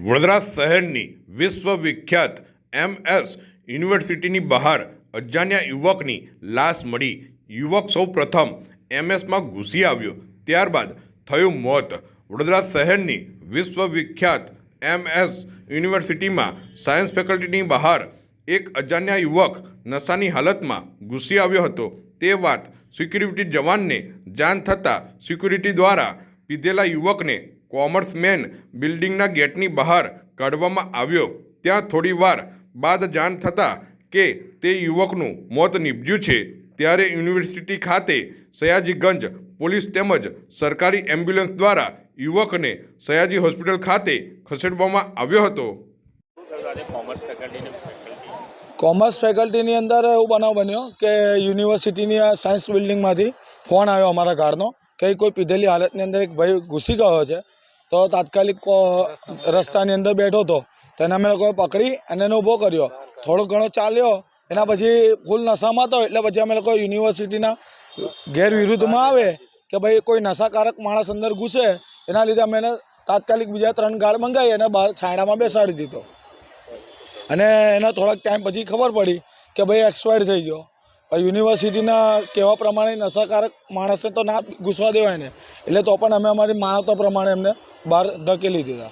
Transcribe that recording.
વડોદરા શહેરની વિશ્વવિખ્યાત M S યુનિવર્સિટીની બહાર અજાણ્યા યુવકની લાશ મળી. યુવક સૌ પ્રથમ એમએસમાં ઘૂસી આવ્યો. ત્યારબાદ થયું મોત. વડોદરા શહેરની વિશ્વવિખ્યાત એમ એસ યુનિવર્સિટીમાં સાયન્સ ફેકલ્ટીની બહાર એક અજાણ્યા યુવક નશાની હાલતમાં ઘૂસી આવ્યો હતો. તે વાત સિક્યુરિટી જવાનને જાણ થતાં સિક્યુરિટી દ્વારા પીધેલા યુવકને કોમર્સમેન બિલ્ડિંગના ગેટની બહાર કાઢવામાં આવ્યો. ત્યાં થોડી વાર બાદ જાણ થતાં કે તે યુવકનું મોત નીપજ્યું છે. ત્યારે યુનિવર્સિટી ખાતે સયાજીગંજ પોલીસ તેમજ સરકારી એમ્બ્યુલન્સ દ્વારા યુવકને સયાજી હોસ્પિટલ ખાતે ખસેડવામાં આવ્યો હતો. કોમર્સ ફેકલ્ટીની ફેકલ્ટી કોમર્સ ફેકલ્ટીની અંદર એવું બનાવ બન્યો કે યુનિવર્સિટીની આ સાયન્સ બિલ્ડિંગમાંથી ફોન આવ્યો અમારા ગાર્ડનો કે કોઈ પીધેલી હાલતની અંદર એક ભાઈ ઘૂસી ગયો છે. તો તાત્કાલિક રસ્તાની અંદર બેઠો હતો. તો એને અમે લોકોએ પકડી અને એને ઊભો કર્યો. થોડો ઘણો ચાલ્યો. એના પછી ફૂલ નશામાં હતો એટલે પછી અમે લોકો યુનિવર્સિટીના ગેરવિરુદ્ધમાં આવે કે ભાઈ કોઈ નશાકારક માણસ અંદર ઘૂસે. એના લીધે અમે એને તાત્કાલિક બીજા ત્રણ ગાર્ડ મંગાવી અને બહાર છાંયડામાં બેસાડી દીધો. અને એના થોડાક ટાઈમ પછી ખબર પડી કે ભાઈ એક્સપાયર થઈ ગયો. યુનિવર્સિટીના કહેવા પ્રમાણે નશાકારક માણસને તો ના ઘૂસવા દેવાય ને. એટલે તો પણ અમે અમારી માનવતા પ્રમાણે એમને બહાર ધકેલી દીધા.